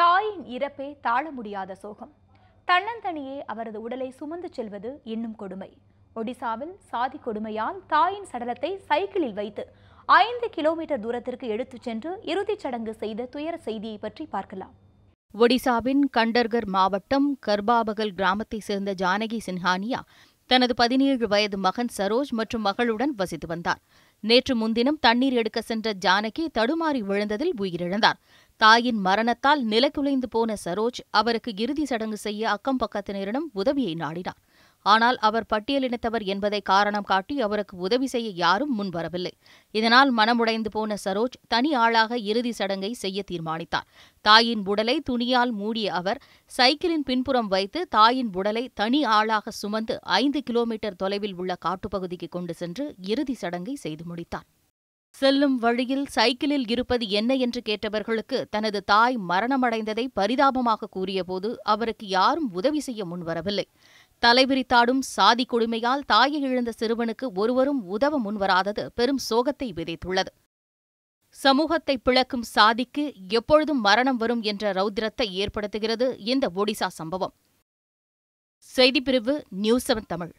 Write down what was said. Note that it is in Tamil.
தாயின் இறப்பே தாழ முடியாத சோகம். தன்னந்தனியே அவரது உடலை சுமந்து செல்வது இன்னும் கொடுமை. ஒடிசாவில் சாதி கொடுமையால் தாயின் சடலத்தை சைக்கிளில் வைத்து ஐந்து கிலோமீட்டர் தூரத்திற்கு எடுத்துச் சென்று இறுதிச் சடங்கு செய்த துயர செய்தியை பற்றி பார்க்கலாம். ஒடிசாவின் கண்டர்கர் மாவட்டம் கர்பாபகல் கிராமத்தைச் சேர்ந்த ஜானகி சின்ஹானியா தனது பதினேழு வயது மகன் சரோஜ் மற்றும் மகளுடன் வசித்து வந்தார். நேற்று முன்தினம் தண்ணீர் எடுக்க சென்ற ஜானகி தடுமாறி விழுந்ததில் உயிரிழந்தார். தாயின் மரணத்தால் நிலக்குலைந்து போன சரோஜ் அவருக்கு இறுதி சடங்கு செய்ய அக்கம் பக்கத்தினரிடம் உதவியை நாடினார். ஆனால் அவர் பட்டியலினத்தவர் என்பதை காரணம் காட்டி அவருக்கு உதவி செய்ய யாரும் முன்வரவில்லை. இதனால் மனமுடைந்து போன சரோஜ் தனி ஆளாக இறுதி சடங்கை செய்ய தீர்மானித்தார். தாயின் உடலை துணியால் மூடிய அவர் சைக்கிளின் பின்புறம் வைத்து தாயின் உடலை தனி ஆளாக சுமந்து ஐந்து கிலோமீட்டர் தொலைவில் உள்ள காட்டுப்பகுதிக்கு கொண்டு சென்று இறுதி சடங்கை செய்து முடித்தார். செல்லும் வழியில் சைக்கிளில் இருப்பது என்ன என்று கேட்டவர்களுக்கு தனது தாய் மரணமடைந்ததை பரிதாபமாக கூறியபோது அவருக்கு யாரும் உதவி செய்ய முன்வரவில்லை. தலைவிரித்தாடும் சாதி கொடுமையால் தாயை இழந்த சிறுவனுக்கு ஒருவரும் உதவ முன்வராதது பெரும் சோகத்தை விதைத்துள்ளது. சமூகத்தை பிளக்கும் சாதிக்கு எப்பொழுதும் மரணம் வரும் என்ற ரௌத்திரத்தை ஏற்படுத்துகிறது இந்த ஒடிசா சம்பவம். செய்திப்பிரிவு நியூஸ் செவன் தமிழ்.